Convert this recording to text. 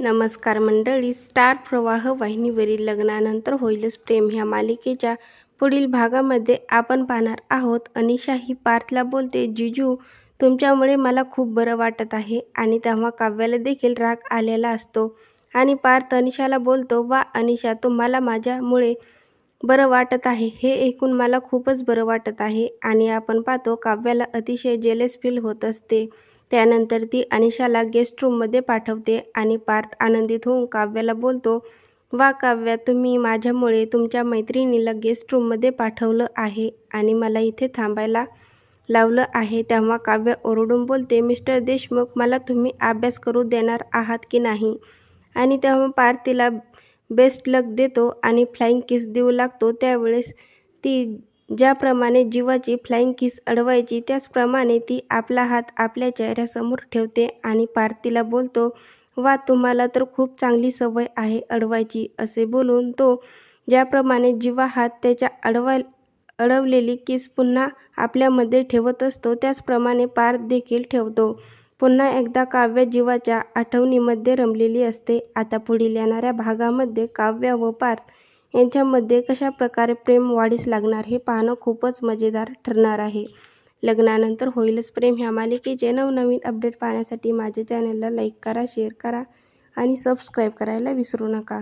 नमस्कार मंडळी. स्टार प्रवाह वाहिनीवरील लग्नानंतर होईलच प्रेम. ह्या मालिकेच्या पुढील भागामध्ये आपण पाहणार आहोत. अनिशा ही पार्थला बोलते जिजू तुमच्यामुळे मला खूप बरं वाटत आहे आणि तेव्हा काव्याला देखील राग आलेला असतो. आणि पार्थ अनिशाला बोलतो वा अनिशा तुम्हाला माझ्यामुळे बरं वाटत आहे. हे ऐकून मला खूपच बरं वाटत आहे. आणि आपण पाहतो काव्याला अतिशय जेलेस फील होत असते. त्यानंतर ती अनिशाला गेस्ट रूममध्ये पाठवते आणि पार्थ आनंदित होऊन काव्याला बोलतो वा काव्या तुम्ही माझ्यामुळे तुमच्या मैत्रिणीला गेस्ट रूममध्ये पाठवलं आहे आणि मला इथे थांबायला लावलं आहे. तेव्हा काव्य ओरडून बोलते मिस्टर देशमुख मला तुम्ही अभ्यास करू देणार आहात की नाही? आणि तेव्हा पार्थ तिला बेस्ट लक देतो आणि फ्लाईंग किस देऊ लागतो. त्यावेळेस ती ज्याप्रमाणे जीवाची फ्लाईंग किस अडवायची त्याचप्रमाणे ती आपला हात आपल्या चेहऱ्यासमोर ठेवते आणि पारतीला बोलतो वा तुम्हाला तर खूप चांगली सवय आहे अडवायची असे बोलून तो ज्याप्रमाणे जीवा हात त्याच्या अडवाय अडवलेली किस पुन्हा आपल्यामध्ये ठेवत असतो त्याचप्रमाणे पार्थ देखील ठेवतो. पुन्हा एकदा काव्य जीवाच्या आठवणीमध्ये रमलेली असते. आता पुढील येणाऱ्या भागामध्ये काव्य व पार्थ यांच्यामध्ये कशा प्रकारे प्रेम वाढीस लागणार हे पाहणं खूपच मजेदार ठरणार आहे. लग्नानंतर होईलच प्रेम. ह्या मालिकेचे नवनवीन अपडेट पाहण्यासाठी माझ्या चॅनलला लाईक करा शेअर करा आणि सबस्क्राईब करायला विसरू नका.